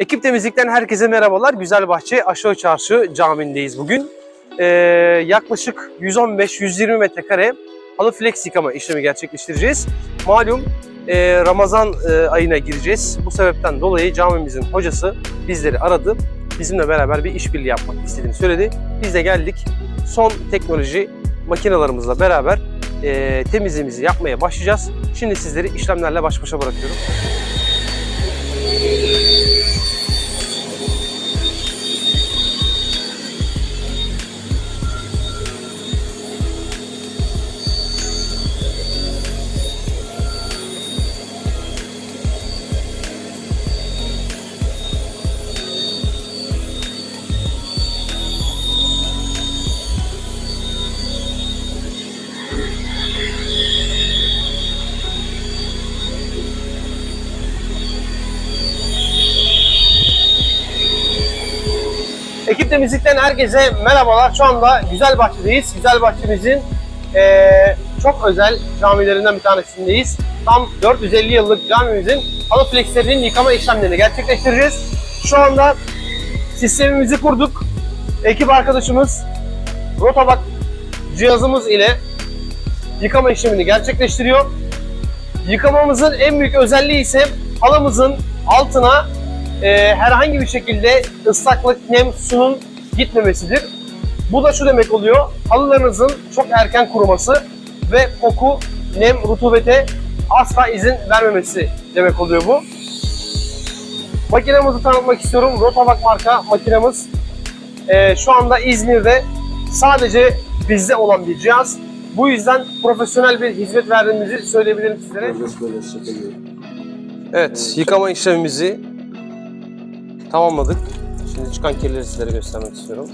Ekip Temizlik'ten herkese merhabalar. Güzelbahçe Aşağı Çarşı Camii'ndeyiz bugün. Ee, yaklaşık 115-120 metrekare halı flex yıkama işlemi gerçekleştireceğiz. Malum e, Ramazan e, ayına gireceğiz. Bu sebepten dolayı camimizin hocası bizleri aradı. Bizimle beraber bir işbirliği yapmak istediğini söyledi. Biz de geldik. Son teknoloji makinalarımızla beraber e, temizliğimizi yapmaya başlayacağız. Şimdi sizleri işlemlerle baş başa bırakıyorum. Ekip Temizlik'ten herkese merhabalar. Şu anda Güzelbahçe'deyiz. Güzelbahçe'mizin eee çok özel camilerinden bir tanesindeyiz. Tam 450 yıllık camimizin halı flexlerinin yıkama işlemlerini gerçekleştireceğiz. Şu anda sistemimizi kurduk. Ekip arkadaşımız Rotobak cihazımız ile yıkama işlemini gerçekleştiriyor. Yıkamamızın en büyük özelliği ise halımızın altına e, herhangi bir şekilde ıslaklık, nem, sunun gitmemesidir. Bu da şu demek oluyor, halılarınızın çok erken kuruması ve koku, nem, rutubete asla izin vermemesi demek oluyor bu. Makinemizi tanıtmak istiyorum. Rotavac marka makinemiz. E, şu anda İzmir'de sadece bizde olan bir cihaz. Bu yüzden profesyonel bir hizmet verdiğimizi söyleyebilirim sizlere. Evet, yıkama işlemimizi tamamladık. Şimdi çıkan kirleri sizlere göstermek istiyorum.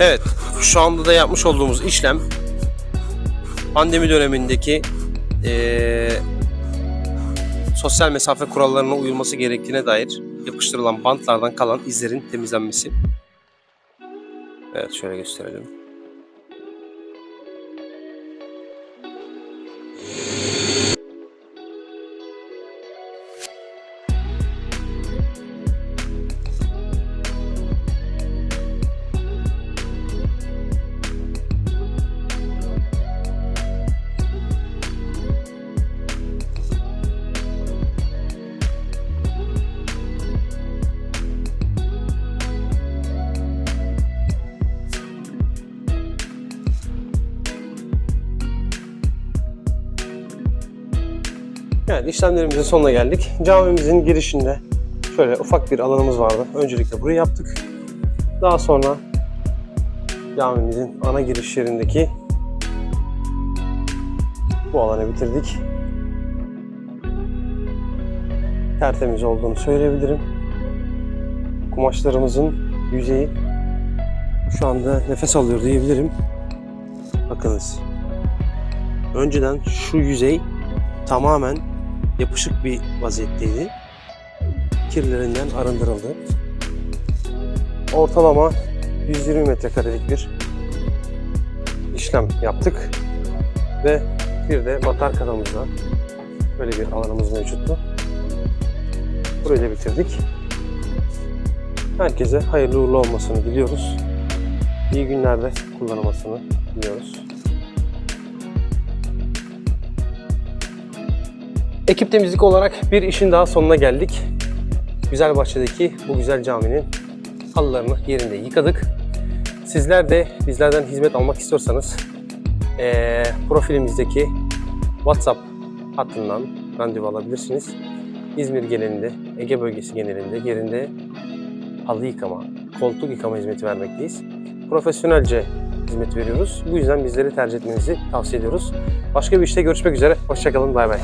Evet, şu anda da yapmış olduğumuz işlem pandemi dönemindeki eee, sosyal mesafe kurallarına uyulması gerektiğine dair yapıştırılan bantlardan kalan izlerin temizlenmesi. Evet şöyle gösterelim. Evet işlemlerimizin sonuna geldik. Camimizin girişinde şöyle ufak bir alanımız vardı. Öncelikle burayı yaptık. Daha sonra camimizin ana giriş yerindeki bu alanı bitirdik. Tertemiz olduğunu söyleyebilirim. Kumaşlarımızın yüzeyi şu anda nefes alıyor diyebilirim. Bakınız. Önceden şu yüzey tamamen yapışık bir vaziyetteydi. Kirlerinden arındırıldı. Ortalama 120 metrekarelik bir işlem yaptık. Ve bir de batar kanalımızda böyle bir alanımız mevcuttu. Burayı da bitirdik. Herkese hayırlı uğurlu olmasını diliyoruz. İyi günlerde kullanılmasını diliyoruz. Ekip temizlik olarak bir işin daha sonuna geldik. Güzelbahçe'deki bu güzel caminin halılarını yerinde yıkadık. Sizler de bizlerden hizmet almak istiyorsanız eee, profilimizdeki WhatsApp hattından randevu alabilirsiniz. İzmir genelinde, Ege bölgesi genelinde yerinde halı yıkama, koltuk yıkama hizmeti vermekteyiz. Profesyonelce hizmet veriyoruz. Bu yüzden bizleri tercih etmenizi tavsiye ediyoruz. Başka bir işte görüşmek üzere. Hoşçakalın. Bay bay.